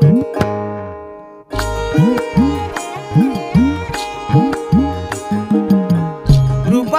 you